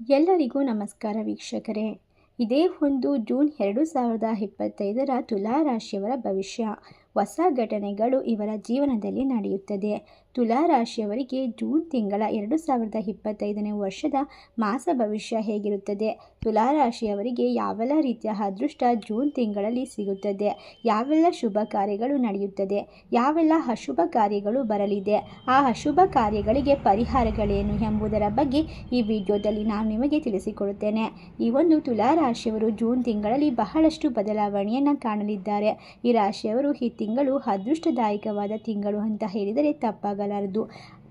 ಎಲ್ಲರಿಗೂ ನಮಸ್ಕಾರ ವೀಕ್ಷಕರೇ. ಇದೇ ಒಂದು ಜೂನ್ ಎರಡು ಸಾವಿರದ ಇಪ್ಪತ್ತೈದರ ತುಲಾ ರಾಶಿಯವರ ಭವಿಷ್ಯ. ಹೊಸ ಘಟನೆಗಳು ಇವರ ಜೀವನದಲ್ಲಿ ನಡೆಯುತ್ತದೆ. ತುಲಾ ರಾಶಿಯವರಿಗೆ ಜೂನ್ ತಿಂಗಳ ಎರಡು ಸಾವಿರದ ಇಪ್ಪತ್ತೈದನೇ ವರ್ಷದ ಮಾಸ ಭವಿಷ್ಯ ಹೇಗಿರುತ್ತದೆ? ತುಲಾ ರಾಶಿಯವರಿಗೆ ಯಾವೆಲ್ಲ ರೀತಿಯ ಅದೃಷ್ಟ ಜೂನ್ ತಿಂಗಳಲ್ಲಿ ಸಿಗುತ್ತದೆ? ಯಾವೆಲ್ಲ ಶುಭ ಕಾರ್ಯಗಳು ನಡೆಯುತ್ತದೆ? ಯಾವೆಲ್ಲ ಅಶುಭ ಕಾರ್ಯಗಳು ಬರಲಿದೆ? ಆ ಅಶುಭ ಕಾರ್ಯಗಳಿಗೆ ಪರಿಹಾರಗಳೇನು ಎಂಬುದರ ಬಗ್ಗೆ ಈ ವಿಡಿಯೋದಲ್ಲಿ ನಾನು ನಿಮಗೆ ತಿಳಿಸಿಕೊಡುತ್ತೇನೆ. ಈ ಒಂದು ತುಲಾ ರಾಶಿಯವರು ಜೂನ್ ತಿಂಗಳಲ್ಲಿ ಬಹಳಷ್ಟು ಬದಲಾವಣೆಯನ್ನು ಕಾಣಲಿದ್ದಾರೆ. ಈ ರಾಶಿಯವರು ತಿಂಗಳು ಅದೃಷ್ಟದಾಯಕವಾದ ತಿಂಗಳು ಅಂತ ಹೇಳಿದರೆ ತಪ್ಪಾಗಲಾರದು.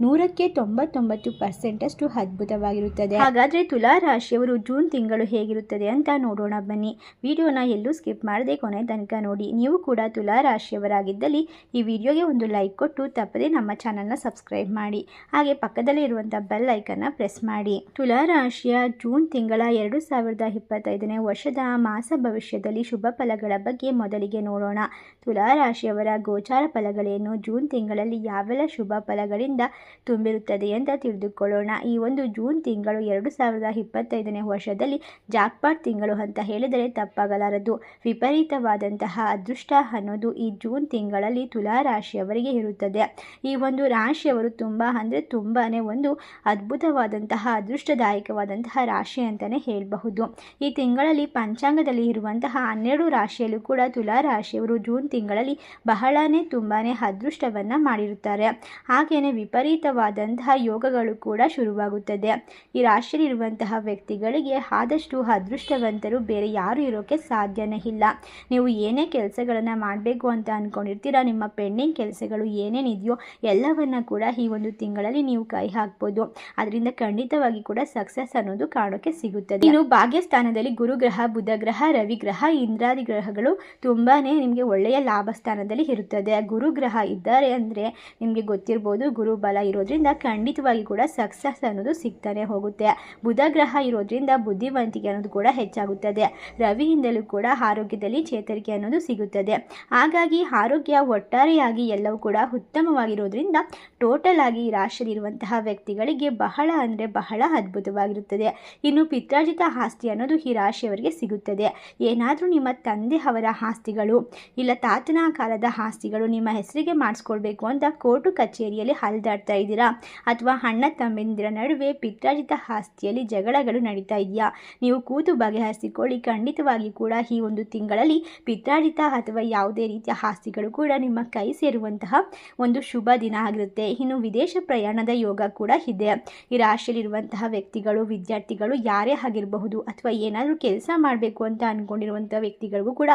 ನೂರಕ್ಕೆ ತೊಂಬತ್ತೊಂಬತ್ತು ಪರ್ಸೆಂಟಷ್ಟು ಅದ್ಭುತವಾಗಿರುತ್ತದೆ. ಹಾಗಾದರೆ ತುಲಾ ರಾಶಿಯವರು ಜೂನ್ ತಿಂಗಳು ಹೇಗಿರುತ್ತದೆ ಅಂತ ನೋಡೋಣ ಬನ್ನಿ. ವಿಡಿಯೋನ ಎಲ್ಲೂ ಸ್ಕಿಪ್ ಮಾಡದೆ ಕೊನೆ ತನಕ ನೋಡಿ. ನೀವು ಕೂಡ ತುಲಾ ರಾಶಿಯವರಾಗಿದ್ದಲ್ಲಿ ಈ ವಿಡಿಯೋಗೆ ಒಂದು ಲೈಕ್ ಕೊಟ್ಟು ತಪ್ಪದೆ ನಮ್ಮ ಚಾನಲ್ನ ಸಬ್ಸ್ಕ್ರೈಬ್ ಮಾಡಿ. ಹಾಗೆ ಪಕ್ಕದಲ್ಲೇ ಇರುವಂಥ ಬೆಲ್ ಐಕನ್ನ ಪ್ರೆಸ್ ಮಾಡಿ. ತುಲಾ ರಾಶಿಯ ಜೂನ್ ತಿಂಗಳ ಎರಡು ಸಾವಿರದ ಇಪ್ಪತ್ತೈದನೇ ವರ್ಷದ ಮಾಸ ಭವಿಷ್ಯದಲ್ಲಿ ಶುಭ ಫಲಗಳ ಬಗ್ಗೆ ಮೊದಲಿಗೆ ನೋಡೋಣ. ತುಲಾ ರಾಶಿಯವರ ಗೋಚಾರ ಫಲಗಳೇನು? ಜೂನ್ ತಿಂಗಳಲ್ಲಿ ಯಾವೆಲ್ಲ ಶುಭ ಫಲಗಳಿಂದ ತುಂಬಿರುತ್ತದೆ ಅಂತ ತಿಳಿದುಕೊಳ್ಳೋಣ. ಈ ಒಂದು ಜೂನ್ ತಿಂಗಳು ಎರಡು ಸಾವಿರದ ಇಪ್ಪತ್ತೈದನೇ ವರ್ಷದಲ್ಲಿ ಜಾಕ್ಪಾಟ್ ತಿಂಗಳು ಅಂತ ಹೇಳಿದರೆ ತಪ್ಪಾಗಲಾರದು. ವಿಪರೀತವಾದಂತಹ ಅದೃಷ್ಟ ಅನ್ನೋದು ಈ ಜೂನ್ ತಿಂಗಳಲ್ಲಿ ತುಲಾ ರಾಶಿಯವರಿಗೆ ಇರುತ್ತದೆ. ಈ ಒಂದು ರಾಶಿಯವರು ತುಂಬ ಅಂದರೆ ತುಂಬಾ ಒಂದು ಅದ್ಭುತವಾದಂತಹ, ಅದೃಷ್ಟದಾಯಕವಾದಂತಹ ರಾಶಿ ಅಂತಲೇ ಹೇಳಬಹುದು. ಈ ತಿಂಗಳಲ್ಲಿ ಪಂಚಾಂಗದಲ್ಲಿ ಇರುವಂತಹ ಹನ್ನೆರಡು ರಾಶಿಯಲ್ಲೂ ಕೂಡ ತುಲಾ ರಾಶಿಯವರು ಜೂನ್ ತಿಂಗಳಲ್ಲಿ ಬಹಳನೇ ತುಂಬಾ ಅದೃಷ್ಟವನ್ನು ಮಾಡಿರುತ್ತಾರೆ. ಹಾಗೆಯೇ ವಿಪರೀತವಾದಂತಹ ಯೋಗಗಳು ಕೂಡ ಶುರುವಾಗುತ್ತದೆ. ಈ ರಾಶಿಯಲ್ಲಿರುವಂತಹ ವ್ಯಕ್ತಿಗಳಿಗೆ ಆದಷ್ಟು ಅದೃಷ್ಟವಂತರು ಬೇರೆ ಯಾರು ಇರೋಕ್ಕೆ ಸಾಧ್ಯನೇ ಇಲ್ಲ. ನೀವು ಏನೇ ಕೆಲಸಗಳನ್ನು ಮಾಡಬೇಕು ಅಂತ ಅಂದ್ಕೊಂಡಿರ್ತೀರಾ ನಿಮ್ಮ ಪೆಂಡಿಂಗ್ ಕೆಲಸಗಳು ಏನೇನಿದೆಯೋ ಎಲ್ಲವನ್ನ ಕೂಡ ಈ ಒಂದು ತಿಂಗಳಲ್ಲಿ ನೀವು ಕೈ ಹಾಕ್ಬೋದು. ಅದರಿಂದ ಖಂಡಿತವಾಗಿ ಕೂಡ ಸಕ್ಸಸ್ ಅನ್ನೋದು ಕಾಣೋಕೆ ಸಿಗುತ್ತದೆ. ಇನ್ನು ಭಾಗ್ಯಸ್ಥಾನದಲ್ಲಿ ಗುರುಗ್ರಹ ಬುಧ ಗ್ರಹ, ರವಿ ಗ್ರಹ, ಇಂದ್ರಾದಿ ಗ್ರಹಗಳು ತುಂಬಾ ನಿಮಗೆ ಒಳ್ಳೆಯ ಲಾಭ ಸ್ಥಾನದಲ್ಲಿ ಇರುತ್ತದೆ ಗುರುಗ್ರಹ ಇದ್ದಾರೆ ಅಂದರೆ ನಿಮಗೆ ಗೊತ್ತಿರ್ಬೋದು, ಗುರು ಬಲ ಇರೋದ್ರಿಂದ ಖಂಡಿತವಾಗಿ ಕೂಡ ಸಕ್ಸಸ್ ಅನ್ನೋದು ಸಿಗ್ತಾನೆ ಹೋಗುತ್ತೆ. ಬುಧ ಗ್ರಹ ಇರೋದ್ರಿಂದ ಬುದ್ಧಿವಂತಿಕೆ ಅನ್ನೋದು ಕೂಡ ಹೆಚ್ಚಾಗುತ್ತದೆ. ರವಿಯಿಂದಲೂ ಕೂಡ ಆರೋಗ್ಯದಲ್ಲಿ ಚೇತರಿಕೆ ಅನ್ನೋದು ಸಿಗುತ್ತದೆ. ಹಾಗಾಗಿ ಆರೋಗ್ಯ ಒಟ್ಟಾರೆಯಾಗಿ ಎಲ್ಲವೂ ಕೂಡ ಉತ್ತಮವಾಗಿರೋದ್ರಿಂದ ಟೋಟಲ್ ಆಗಿ ಈ ರಾಶಿಯಲ್ಲಿರುವಂತಹ ವ್ಯಕ್ತಿಗಳಿಗೆ ಬಹಳ ಅಂದರೆ ಬಹಳ ಅದ್ಭುತವಾಗಿರುತ್ತದೆ. ಇನ್ನು ಪಿತ್ರಾರ್ಜಿತ ಆಸ್ತಿ ಅನ್ನೋದು ಈ ರಾಶಿಯವರಿಗೆ ಸಿಗುತ್ತದೆ. ಏನಾದರೂ ನಿಮ್ಮ ತಂದೆ ಅವರ ಆಸ್ತಿಗಳು ಇಲ್ಲ ತಾತನ ಕಾಲದ ಆಸ್ತಿಗಳು ನಿಮ್ಮ ಹೆಸರಿಗೆ ಮಾಡಿಸ್ಕೊಳ್ಬೇಕು ಅಂತ ಕೋರ್ಟು ಕಚೇರಿಯಲ್ಲಿ ಹರಿದಾಡ್ತಾ ಇದ್ದೀರಾ? ಅಥವಾ ಅಣ್ಣ ತಮ್ಮಂದಿರ ನಡುವೆ ಪಿತ್ರಾಜಿತ ಆಸ್ತಿಯಲ್ಲಿ ಜಗಳಗಳು ನಡೀತಾ ಇದೆಯಾ ನೀವು ಕೂತು ಬಗೆಹರಿಸಿಕೊಳ್ಳಿ. ಖಂಡಿತವಾಗಿ ಕೂಡ ಈ ಒಂದು ತಿಂಗಳಲ್ಲಿ ಪಿತ್ರಾಜಿತ ಅಥವಾ ಯಾವುದೇ ರೀತಿಯ ಆಸ್ತಿಗಳು ಕೂಡ ನಿಮ್ಮ ಕೈ ಸೇರುವಂತಹ ಒಂದು ಶುಭ ದಿನ ಆಗಿರುತ್ತೆ. ಇನ್ನು ವಿದೇಶ ಪ್ರಯಾಣದ ಯೋಗ ಕೂಡ ಇದೆ. ಈ ರಾಶಿಯಲ್ಲಿರುವಂತಹ ವ್ಯಕ್ತಿಗಳು, ವಿದ್ಯಾರ್ಥಿಗಳು ಯಾರೇ ಆಗಿರಬಹುದು ಅಥವಾ ಏನಾದರೂ ಕೆಲಸ ಮಾಡಬೇಕು ಅಂತ ಅಂದ್ಕೊಂಡಿರುವಂಥ ವ್ಯಕ್ತಿಗಳಿಗೂ ಕೂಡ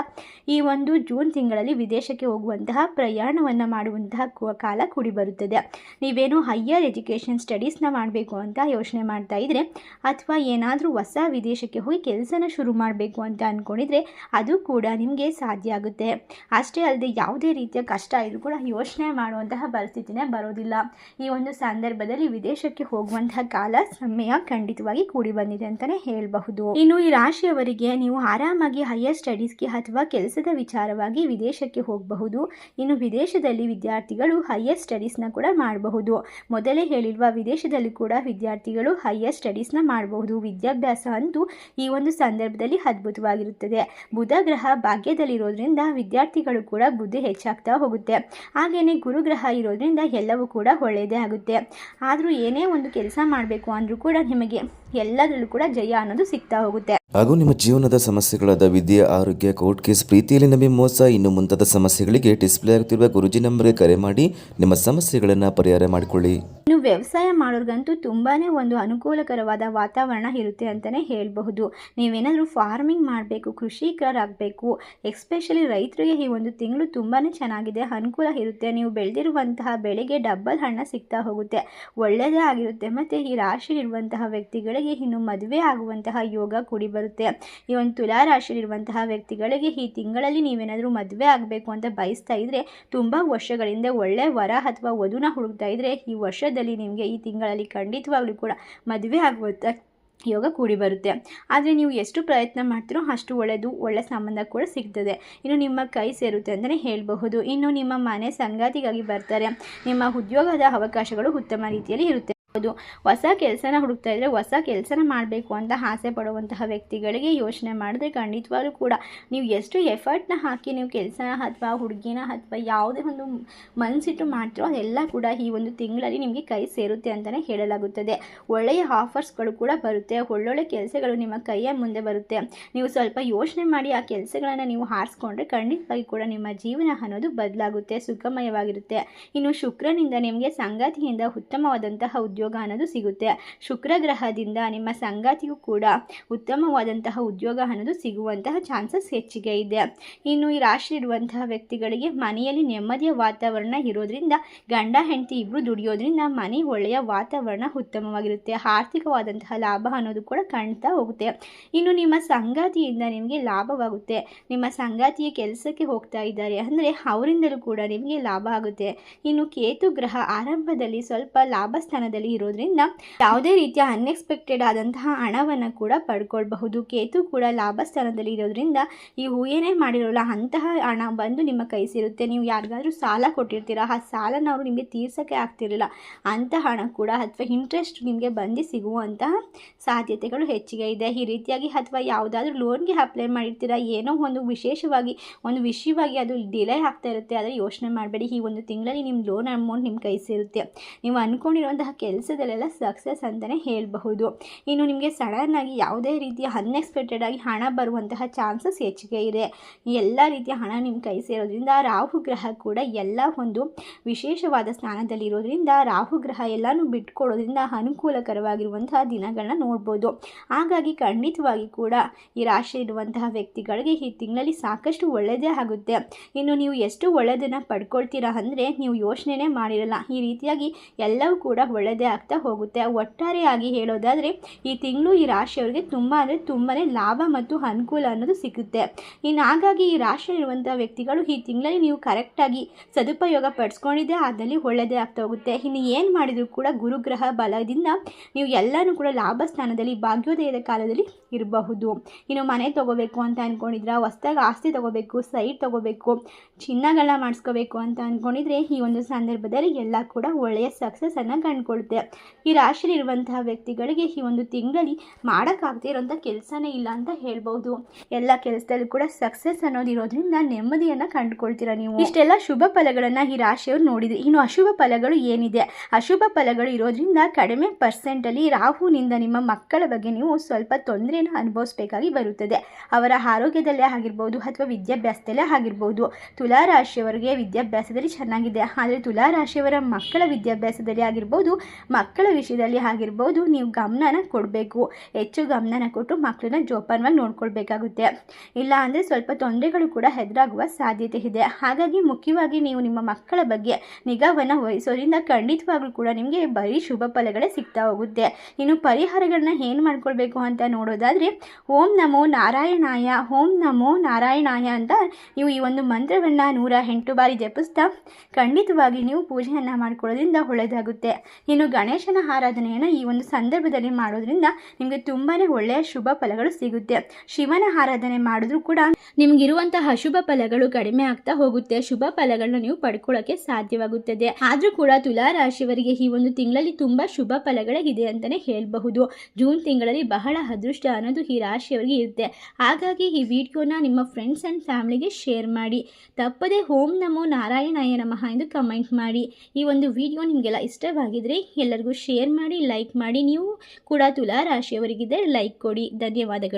ಈ ಒಂದು ಜೂನ್ ತಿಂಗಳಲ್ಲಿ ವಿದೇಶಕ್ಕೆ ಹೋಗುವಂತಹ ಪ್ರಯಾಣವನ್ನು ಮಾಡುವಂತಹ ಕಾಲ ಕೂಡಿ ಬರುತ್ತದೆ. ನೀವೇನು ಹೈಯರ್ ಎಜುಕೇಷನ್ ಸ್ಟಡೀಸ್ನ ಮಾಡಬೇಕು ಅಂತ ಯೋಚನೆ ಮಾಡ್ತಾ ಇದ್ದರೆ ಅಥವಾ ಏನಾದರೂ ಹೊಸ ವಿದೇಶಕ್ಕೆ ಹೋಗಿ ಕೆಲಸನ ಶುರು ಮಾಡಬೇಕು ಅಂತ ಅಂದ್ಕೊಂಡಿದ್ರೆ ಅದು ಕೂಡ ನಿಮಗೆ ಸಾಧ್ಯ ಆಗುತ್ತೆ. ಅಷ್ಟೇ ಅಲ್ಲದೆ ಯಾವುದೇ ರೀತಿಯ ಕಷ್ಟ ಇದ್ರೂ ಕೂಡ ಯೋಚನೆ ಮಾಡುವಂತಹ ಪರಿಸ್ಥಿತಿನೇ ಬರೋದಿಲ್ಲ. ಈ ಒಂದು ಸಂದರ್ಭದಲ್ಲಿ ವಿದೇಶಕ್ಕೆ ಹೋಗುವಂತಹ ಕಾಲ ಸಮಯ ಖಂಡಿತವಾಗಿ ಕೂಡಿ ಬಂದಿದೆ ಅಂತಲೇ ಹೇಳಬಹುದು. ಇನ್ನು ಈ ರಾಶಿಯವರಿಗೆ ನೀವು ಆರಾಮಾಗಿ ಹೈಯರ್ ಸ್ಟಡೀಸ್ಗೆ ಅಥವಾ ಕೆಲಸದ ವಿಚಾರವಾಗಿ ವಿದೇಶಕ್ಕೆ ಹೋಗಬಹುದು. ಇನ್ನು ವಿದೇಶದಲ್ಲಿ ವಿದ್ಯಾರ್ಥಿಗಳು ಹೈಯರ್ ಸ್ಟಡೀಸ್ನ ಕೂಡ ಮಾಡಬಹುದು. ಮೊದಲೇ ಹೇಳಿರುವ ವಿದೇಶದಲ್ಲಿ ಕೂಡ ವಿದ್ಯಾರ್ಥಿಗಳು ಹೈಯರ್ ಸ್ಟಡೀಸ್ನ ಮಾಡಬಹುದು. ವಿದ್ಯಾಭ್ಯಾಸ ಅಂತೂ ಈ ಒಂದು ಸಂದರ್ಭದಲ್ಲಿ ಅದ್ಭುತವಾಗಿರುತ್ತದೆ. ಬುಧ ಗ್ರಹ ಭಾಗ್ಯದಲ್ಲಿರೋದ್ರಿಂದ ವಿದ್ಯಾರ್ಥಿಗಳು ಕೂಡ ಬುದ್ಧಿ ಹೆಚ್ಚಾಗ್ತಾ ಹೋಗುತ್ತೆ. ಹಾಗೆಯೇ ಗುರುಗ್ರಹ ಇರೋದ್ರಿಂದ ಎಲ್ಲವೂ ಕೂಡ ಒಳ್ಳೆಯದೇ ಆಗುತ್ತೆ. ಆದರೂ ಏನೇ ಒಂದು ಕೆಲಸ ಮಾಡಬೇಕು ಅಂದರೂ ಕೂಡ ನಿಮಗೆ ಎಲ್ಲದರಲ್ಲೂ ಕೂಡ ಜಯ ಅನ್ನೋದು ಸಿಗ್ತಾ ಹೋಗುತ್ತೆ. ಹಾಗೂ ನಿಮ್ಮ ಜೀವನದ ಸಮಸ್ಯೆಗಳಾದ ವಿದ್ಯೆ, ಆರೋಗ್ಯ ಕೋರ್ಟ್ ಕೇಸ್ ಪ್ರೀತಿಯಲ್ಲಿ ನಮಗೆ ಮೋಸ, ಇನ್ನು ಮುಂತಾದ ಸಮಸ್ಯೆಗಳಿಗೆ ಡಿಸ್ಪ್ಲೇ ಆಗುತ್ತಿರುವ ಗುರುಜಿ ನಂಬರ್ಗೆ ಕರೆ ಮಾಡಿ ನಿಮ್ಮ ಸಮಸ್ಯೆಗಳನ್ನು ಪರಿಹಾರ ಮಾಡಿಕೊಳ್ಳಿ. ಇನ್ನು ವ್ಯವಸಾಯ ಮಾಡೋರ್ಗಂತೂ ತುಂಬಾ ಒಂದು ಅನುಕೂಲಕರವಾದ ವಾತಾವರಣ ಇರುತ್ತೆ ಅಂತಲೇ ಹೇಳಬಹುದು. ನೀವೇನಾದರೂ ಫಾರ್ಮಿಂಗ್ ಮಾಡಬೇಕು, ಕೃಷಿಕರಾಗಬೇಕು ಎಕ್ಸ್ಪೆಷಲಿ ರೈತರಿಗೆ ಈ ಒಂದು ತಿಂಗಳು ತುಂಬಾ ಚೆನ್ನಾಗಿದೆ, ಅನುಕೂಲ ಇರುತ್ತೆ. ನೀವು ಬೆಳೆದಿರುವಂತಹ ಬೆಳೆಗೆ ಡಬ್ಬಲ್ ಹಣ ಸಿಗ್ತಾ ಹೋಗುತ್ತೆ. ಒಳ್ಳೆಯದೇ ಆಗಿರುತ್ತೆ. ಮತ್ತು ಈ ರಾಶಿಯಲ್ಲಿರುವಂತಹ ವ್ಯಕ್ತಿಗಳಿಗೆ ಇನ್ನು ಮದುವೆ ಆಗುವಂತಹ ಯೋಗ ಕೂಡಿ ಬರುತ್ತೆ. ಈ ಒಂದು ತುಲಾ ರಾಶಿಯಲ್ಲಿರುವಂತಹ ವ್ಯಕ್ತಿಗಳಿಗೆ ಈ ತಿಂಗಳಲ್ಲಿ ನೀವೇನಾದರೂ ಮದುವೆ ಆಗಬೇಕು ಅಂತ ಬಯಸ್ತಾ ಇದ್ದರೆ ತುಂಬ ವರ್ಷಗಳಿಂದ ಒಳ್ಳೆ ವರ ಅಥವಾ ವಧುನ ಹುಡುಕ್ತಾ ಇದ್ದರೆ ಈ ವರ್ಷದಲ್ಲಿ ನಿಮಗೆ ಈ ತಿಂಗಳಲ್ಲಿ ಖಂಡಿತವಾಗ್ಲೂ ಕೂಡ ಮದುವೆ ಆಗುವಂಥ ಯೋಗ ಕೂಡಿ ಬರುತ್ತೆ. ಆದರೆ ನೀವು ಎಷ್ಟು ಪ್ರಯತ್ನ ಮಾಡ್ತೀರೋ ಅಷ್ಟು ಒಳ್ಳೆಯದು ಒಳ್ಳೆ ಸಂಬಂಧ ಕೂಡ ಸಿಗ್ತದೆ. ಇನ್ನು ನಿಮ್ಮ ಕೈ ಸೇರುತ್ತೆ ಅಂತಲೇ ಹೇಳಬಹುದು. ಇನ್ನು ನಿಮ್ಮ ಮನೆ ಸಂಗಾತಿಗಾಗಿ ಬರ್ತಾರೆ. ನಿಮ್ಮ ಉದ್ಯೋಗದ ಅವಕಾಶಗಳು ಉತ್ತಮ ರೀತಿಯಲ್ಲಿ ಇರುತ್ತೆ. ಹೊಸ ಕೆಲಸನ ಹುಡುಕ್ತಾ ಇದ್ರೆ ಹೊಸ ಕೆಲಸನ ಮಾಡಬೇಕು ಅಂತ ಆಸೆ ಪಡುವಂತಹ ವ್ಯಕ್ತಿಗಳಿಗೆ ಯೋಚನೆ ಮಾಡಿದ್ರೆ ಖಂಡಿತವಾಗ್ಲೂ ಕೂಡ ನೀವು ಎಷ್ಟು ಎಫರ್ಟ್ನ ಹಾಕಿ ನೀವು ಕೆಲಸನ ಅಥವಾ ಹುಡುಗಿನ ಅಥವಾ ಯಾವುದೇ ಒಂದು ಮನಸ್ಸಿಟ್ಟು ಮಾಡ್ತೀರೋ ಅದೆಲ್ಲ ಕೂಡ ಈ ಒಂದು ತಿಂಗಳಲ್ಲಿ ನಿಮಗೆ ಕೈ ಸೇರುತ್ತೆ ಅಂತಲೇ ಹೇಳಲಾಗುತ್ತದೆ. ಒಳ್ಳೆಯ ಆಫರ್ಸ್ಗಳು ಕೂಡ ಬರುತ್ತೆ. ಒಳ್ಳೊಳ್ಳೆ ಕೆಲಸಗಳು ನಿಮ್ಮ ಕೈಯ ಮುಂದೆ ಬರುತ್ತೆ. ನೀವು ಸ್ವಲ್ಪ ಯೋಚನೆ ಮಾಡಿ ಆ ಕೆಲಸಗಳನ್ನು ನೀವು ಆರಿಸ್ಕೊಂಡ್ರೆ ಖಂಡಿತವಾಗಿ ಕೂಡ ನಿಮ್ಮ ಜೀವನ ಅನ್ನೋದು ಬದಲಾಗುತ್ತೆ, ಸುಖಮಯವಾಗಿರುತ್ತೆ. ಇನ್ನು ಶುಕ್ರನಿಂದ ನಿಮಗೆ ಸಂಗಾತಿಯಿಂದ ಉತ್ತಮವಾದಂತಹ ಉದ್ಯೋಗ ಅನ್ನೋದು ಸಿಗುತ್ತೆ. ಶುಕ್ರ ಗ್ರಹದಿಂದ ನಿಮ್ಮ ಸಂಗಾತಿಗೂ ಕೂಡ ಉತ್ತಮವಾದಂತಹ ಉದ್ಯೋಗ ಅನ್ನೋದು ಸಿಗುವಂತಹ ಚಾನ್ಸಸ್ ಹೆಚ್ಚಿಗೆ ಇದೆ. ಇನ್ನು ಈ ರಾಶಿ ಇರುವಂತಹ ವ್ಯಕ್ತಿಗಳಿಗೆ ಮನೆಯಲ್ಲಿ ನೆಮ್ಮದಿಯ ವಾತಾವರಣ ಇರೋದ್ರಿಂದ, ಗಂಡ, ಹೆಂಡತಿ ಇಬ್ಬರು ದುಡಿಯೋದ್ರಿಂದ ಮನೆ ಒಳ್ಳೆಯ ವಾತಾವರಣ ಉತ್ತಮವಾಗಿರುತ್ತೆ. ಆರ್ಥಿಕವಾದಂತಹ ಲಾಭ ಅನ್ನೋದು ಕೂಡ ಕಾಣ್ತಾ ಹೋಗುತ್ತೆ. ಇನ್ನು ನಿಮ್ಮ ಸಂಗಾತಿಯಿಂದ ನಿಮಗೆ ಲಾಭವಾಗುತ್ತೆ. ನಿಮ್ಮ ಸಂಗಾತಿಯ ಕೆಲಸಕ್ಕೆ ಹೋಗ್ತಾ ಇದ್ದಾರೆ ಅಂದರೆ ಅವರಿಂದಲೂ ಕೂಡ ನಿಮಗೆ ಲಾಭ ಆಗುತ್ತೆ. ಇನ್ನು ಕೇತು ಗ್ರಹ ಆರಂಭದಲ್ಲಿ ಸ್ವಲ್ಪ ಲಾಭ ಸ್ಥಾನದಲ್ಲಿ ಇರೋದ್ರಿಂದ ಯಾವುದೇ ರೀತಿಯ ಅನ್ಎಕ್ಸ್ಪೆಕ್ಟೆಡ್ ಆದಂತಹ ಹಣವನ್ನು ಕೂಡ ಪಡ್ಕೊಳ್ಬಹುದು. ಕೇತು ಕೂಡ ಲಾಭ ಸ್ಥಾನದಲ್ಲಿ ಇರೋದ್ರಿಂದ ಈ ಹೂಯೇನೇ ಮಾಡಿರೋಲ್ಲ, ಅಂತಹ ಹಣ ಬಂದು ನಿಮ್ಮ ಕೈ ಸೇರುತ್ತೆ. ನೀವು ಯಾರಿಗಾದರೂ ಸಾಲ ಕೊಟ್ಟಿರ್ತೀರ, ಆ ಸಾಲನ ಅವರು ನಿಮಗೆ ತೀರ್ಸೋಕ್ಕೆ ಆಗ್ತಿರಲಿಲ್ಲ ಅಂತಹ ಹಣ ಕೂಡ ಅಥವಾ ಇಂಟ್ರೆಸ್ಟ್ ನಿಮಗೆ ಬಂದು ಸಿಗುವಂತಹ ಸಾಧ್ಯತೆಗಳು ಹೆಚ್ಚಿಗೆ ಇದೆ. ಈ ರೀತಿಯಾಗಿ ಅಥವಾ ಯಾವುದಾದ್ರೂ ಲೋನ್ಗೆ ಅಪ್ಲೈ ಮಾಡಿರ್ತೀರ, ಏನೋ ಒಂದು ವಿಶೇಷವಾಗಿ, ಒಂದು ವಿಷಯವಾಗಿ ಅದು ಡಿಲೇ ಆಗ್ತಾ ಇರುತ್ತೆ. ಆದರೆ ಯೋಚನೆ ಮಾಡಬೇಡಿ. ಈ ಒಂದು ತಿಂಗಳಲ್ಲಿ ನಿಮ್ಮ ಲೋನ್ ಅಮೌಂಟ್ ನಿಮ್ಮ ಕೈ ಸೇರುತ್ತೆ. ನೀವು ಅಂದ್ಕೊಂಡಿರುವಂತಹ ಕೆಲಸದಲ್ಲೆಲ್ಲ ಸಕ್ಸಸ್ ಅಂತಲೇ ಹೇಳಬಹುದು. ಇನ್ನು ನಿಮಗೆ ಸಡನ್ನಾಗಿ ಯಾವುದೇ ರೀತಿಯ ಅನ್ಎಕ್ಸ್ಪೆಕ್ಟೆಡ್ ಆಗಿ ಹಣ ಬರುವಂತಹ ಚಾನ್ಸಸ್ ಹೆಚ್ಚಿಗೆ ಇದೆ. ಎಲ್ಲ ರೀತಿಯ ಹಣ ನಿಮ್ಮ ಕೈ ಸೇರೋದ್ರಿಂದ ರಾಹು ಗ್ರಹ ಕೂಡ ಎಲ್ಲ ಒಂದು ವಿಶೇಷವಾದ ಸ್ಥಾನದಲ್ಲಿ ಇರೋದ್ರಿಂದ ರಾಹು ಗ್ರಹ ಎಲ್ಲನೂ ಬಿಟ್ಕೊಡೋದ್ರಿಂದ ಅನುಕೂಲಕರವಾಗಿರುವಂತಹ ದಿನಗಳನ್ನ ನೋಡ್ಬೋದು. ಹಾಗಾಗಿ ಖಂಡಿತವಾಗಿ ಕೂಡ ಈ ರಾಶಿ ಇರುವಂತಹ ವ್ಯಕ್ತಿಗಳಿಗೆ ಈ ತಿಂಗಳಲ್ಲಿ ಸಾಕಷ್ಟು ಒಳ್ಳೆಯದೇ ಆಗುತ್ತೆ. ಇನ್ನು ನೀವು ಎಷ್ಟು ಒಳ್ಳೆಯದನ್ನು ಪಡ್ಕೊಳ್ತೀರಾ ಅಂದರೆ ನೀವು ಯೋಚನೆನೇ ಮಾಡಿರಲ್ಲ. ಈ ರೀತಿಯಾಗಿ ಎಲ್ಲವೂ ಕೂಡ ಒಳ್ಳೆಯದೇ ಆಗ್ತಾ ಹೋಗುತ್ತೆ. ಒಟ್ಟಾರೆಯಾಗಿ ಹೇಳೋದಾದರೆ ಈ ತಿಂಗಳು ಈ ರಾಶಿಯವರಿಗೆ ತುಂಬ ಅಂದರೆ ತುಂಬಾ ಲಾಭ ಮತ್ತು ಅನುಕೂಲ ಅನ್ನೋದು ಸಿಗುತ್ತೆ. ಇನ್ನು ಹಾಗಾಗಿ ಈ ರಾಶಿಯಲ್ಲಿರುವಂಥ ವ್ಯಕ್ತಿಗಳು ಈ ತಿಂಗಳಲ್ಲಿ ನೀವು ಕರೆಕ್ಟಾಗಿ ಸದುಪಯೋಗ ಪಡಿಸ್ಕೊಂಡಿದ್ದೆ ಅದರಲ್ಲಿ ಒಳ್ಳೆಯದೇ ಆಗ್ತಾ ಹೋಗುತ್ತೆ. ಇನ್ನು ಏನು ಮಾಡಿದರೂ ಕೂಡ ಗುರುಗ್ರಹ ಬಲದಿಂದ ನೀವು ಎಲ್ಲನೂ ಕೂಡ ಲಾಭ ಸ್ಥಾನದಲ್ಲಿ, ಭಾಗ್ಯೋದಯದ ಕಾಲದಲ್ಲಿ ಇರಬಹುದು. ಇನ್ನು ಮನೆ ತೊಗೋಬೇಕು ಅಂತ ಅಂದ್ಕೊಂಡಿದ್ರೆ ಹೊಸ್ದಾಗಿ ಆಸ್ತಿ ತೊಗೋಬೇಕು, ಸೈಟ್ ತೊಗೋಬೇಕು, ಚಿನ್ನಗಳನ್ನ ಮಾಡಿಸ್ಕೋಬೇಕು ಅಂತ ಅಂದ್ಕೊಂಡಿದ್ರೆ ಈ ಒಂದು ಸಂದರ್ಭದಲ್ಲಿ ಎಲ್ಲ ಕೂಡ ಒಳ್ಳೆಯ ಸಕ್ಸಸ್ಸನ್ನು ಕಂಡುಕೊಳುತ್ತೆ ಈ ರಾಶಿಲಿರುವಂತಹ ವ್ಯಕ್ತಿಗಳಿಗೆ ಈ ಒಂದು ತಿಂಗಳಲ್ಲಿ ಮಾಡೋಕ್ಕಾಗದೇ ಇರೋಂಥ ಕೆಲಸನೇ ಇಲ್ಲ ಅಂತ ಹೇಳ್ಬೋದು ಎಲ್ಲ ಕೆಲಸದಲ್ಲೂ ಕೂಡ ಸಕ್ಸಸ್ ಅನ್ನೋದು ಇರೋದ್ರಿಂದ ನೆಮ್ಮದಿಯನ್ನು ಕಂಡುಕೊಳ್ತೀರಾ ನೀವು? ಇಷ್ಟೆಲ್ಲ ಶುಭ ಫಲಗಳನ್ನು ಈ ರಾಶಿಯವರು ನೋಡಿದ್ರಿ. ಇನ್ನು ಅಶುಭ ಫಲಗಳು ಏನಿದೆ? ಅಶುಭ ಫಲಗಳು ಇರೋದ್ರಿಂದ ಕಡಿಮೆ ಪರ್ಸೆಂಟಲ್ಲಿ ರಾಹುನಿಂದ ನಿಮ್ಮ ಮಕ್ಕಳ ಬಗ್ಗೆ ನೀವು ಸ್ವಲ್ಪ ತೊಂದರೆಯನ್ನು ಅನುಭವಿಸಬೇಕಾಗಿ ಬರುತ್ತದೆ. ಅವರ ಆರೋಗ್ಯದಲ್ಲೇ ಆಗಿರ್ಬೋದು ಅಥವಾ ವಿದ್ಯಾಭ್ಯಾಸದಲ್ಲೇ ಆಗಿರ್ಬೋದು. ತುಲಾ ರಾಶಿಯವರಿಗೆ ವಿದ್ಯಾಭ್ಯಾಸದಲ್ಲಿ ಚೆನ್ನಾಗಿದೆ. ಆದರೆ ತುಲಾ ರಾಶಿಯವರ ಮಕ್ಕಳ ವಿದ್ಯಾಭ್ಯಾಸದಲ್ಲಿ ಆಗಿರ್ಬೋದು ಮಕ್ಕಳ ವಿಷಯದಲ್ಲಿ ಆಗಿರ್ಬೋದು ನೀವು ಗಮನನ ಕೊಡಬೇಕು. ಹೆಚ್ಚು ಗಮನನ ಕೊಟ್ಟು ಮಕ್ಕಳನ್ನ ಜೋಪಾನವಾಗಿ ನೋಡ್ಕೊಳ್ಬೇಕಾಗುತ್ತೆ. ಇಲ್ಲ ಅಂದರೆ ಸ್ವಲ್ಪ ತೊಂದರೆಗಳು ಕೂಡ ಎದುರಾಗುವ ಸಾಧ್ಯತೆ ಇದೆ. ಹಾಗಾಗಿ ಮುಖ್ಯವಾಗಿ ನೀವು ನಿಮ್ಮ ಮಕ್ಕಳ ಬಗ್ಗೆ ನಿಗಾವನ್ನು ವಹಿಸೋದ್ರಿಂದ ಖಂಡಿತವಾಗ್ಲೂ ಕೂಡ ನಿಮಗೆ ಬರೀ ಶುಭ ಫಲಗಳೇ ಸಿಗ್ತಾ ಹೋಗುತ್ತೆ. ಇನ್ನು ಪರಿಹಾರಗಳನ್ನ ಏನು ಮಾಡ್ಕೊಳ್ಬೇಕು ಅಂತ ನೋಡೋದಾದರೆ, ಓಂ ನಮೋ ನಾರಾಯಣಾಯ, ಓಂ ನಮೋ ನಾರಾಯಣಾಯ ಅಂತ ನೀವು ಈ ಒಂದು ಮಂತ್ರವನ್ನು ನೂರ ಎಂಟು ಬಾರಿ ಜಪಿಸ್ತಾ ಖಂಡಿತವಾಗಿ ನೀವು ಪೂಜೆಯನ್ನು ಮಾಡ್ಕೊಳ್ಳೋದ್ರಿಂದ ಒಳ್ಳೆಯದಾಗುತ್ತೆ ಇನ್ನು ಗಣೇಶನ ಆರಾಧನೆಯನ್ನು ಈ ಒಂದು ಸಂದರ್ಭದಲ್ಲಿ ಮಾಡೋದ್ರಿಂದ ನಿಮಗೆ ತುಂಬಾ ಒಳ್ಳೆಯ ಶುಭ ಫಲಗಳು ಸಿಗುತ್ತೆ. ಶಿವನ ಆರಾಧನೆ ಮಾಡಿದ್ರೂ ಕೂಡ ನಿಮ್ಗಿರುವಂತಹ ಅಶುಭ ಫಲಗಳು ಕಡಿಮೆ ಆಗ್ತಾ ಹೋಗುತ್ತೆ. ಶುಭ ಫಲಗಳನ್ನ ನೀವು ಪಡ್ಕೊಳ್ಳೋಕೆ ಸಾಧ್ಯವಾಗುತ್ತದೆ. ಆದರೂ ಕೂಡ ತುಲಾ ರಾಶಿಯವರಿಗೆ ಈ ಒಂದು ತಿಂಗಳಲ್ಲಿ ತುಂಬ ಶುಭ ಫಲಗಳೇ ಇದೆ ಅಂತಲೇ ಹೇಳಬಹುದು. ಜೂನ್ ತಿಂಗಳಲ್ಲಿ ಬಹಳ ಅದೃಷ್ಟ ಅನ್ನೋದು ಈ ರಾಶಿಯವರಿಗೆ ಇರುತ್ತೆ. ಹಾಗಾಗಿ ಈ ವಿಡಿಯೋನ ನಿಮ್ಮ ಫ್ರೆಂಡ್ಸ್ ಆ್ಯಂಡ್ ಫ್ಯಾಮಿಲಿಗೆ ಶೇರ್ ಮಾಡಿ. ತಪ್ಪದೇ ಓಂ ನಮೋ ನಾರಾಯಣಾಯ ನಮಃ ಎಂದು ಕಮೆಂಟ್ ಮಾಡಿ. ಈ ಒಂದು ವಿಡಿಯೋ ನಿಮಗೆಲ್ಲ ಇಷ್ಟವಾಗಿದ್ದರೆ ಎಲ್ಲರಿಗೂ ಶೇರ್ ಮಾಡಿ ಲೈಕ್ ಮಾಡಿ ನೀವು ಕೂಡ ತುಲಾ ರಾಶಿಯವರಿಗಿದ್ದರೆ ಲೈಕ್ ಕೊಡಿ. ಧನ್ಯವಾದಗಳು.